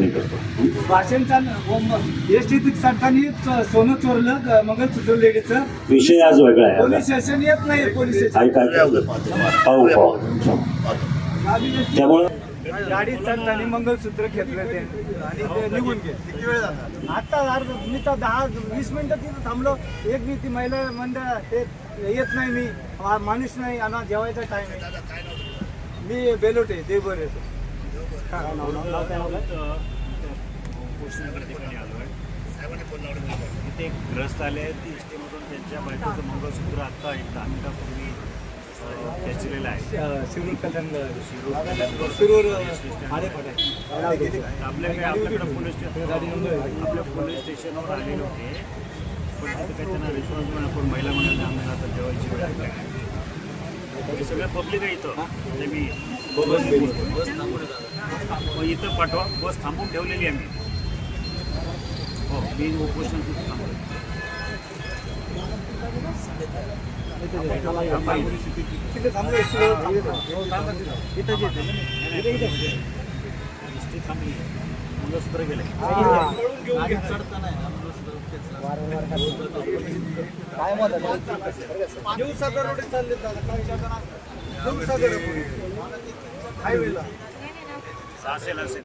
ठिकाणी करतो. सरकारने च- सोनं चोरलं मंगळसूत्र लेडीचं विषय आज वेगळा आहे. पोलीस स्टेशन येत नाही पोलीस स्टेशन. पाहू पाहू. त्यामुळं गाडी चालताना मंगळसूत्र घेतलं ते. आणि ते निघून गेले. किती वेळ झाला? आता अर्ध मी तर दहा वीस मिनिटं तिथं थांबलो. एक मी ती महिला मंडळ ते येत नाही मी. माणूस नाही आणि जेवायचा टाइम आहे. मी बेलोटे देवबर येतो. पोषणाकडे ठिकाणी आलो आहे तिथे एक ग्रस्त आले आहेत. ती त्यांच्या बायकोचं मंगळसूत्र आत्ता एक दहा मिनिटापूर्वी अ, खेचलेलं आहे. Shirur Kalyan Shirur Kalyan Shirur police station. आडेपाटे आपल्याकडे आपल्याकडे पोलीस स्टेशन आपल्या पोलीस स्टेशनवर आलेले होते. पण तिथे काही त्यांना रिस्पॉन्स मिळाला पण महिला म्हणाले आम्हाला आता जेवायची वेळ आहे. सगळं पब्लिक आहे इथं. म्हणजे मी मग इथं पाठवा. बस थांबून ठेवलेली आहे मी. हो मी उपोषण इथं थांबली मंगळसूत्र गेले काय रोड चालले दादा काय हायवेला. Gracias,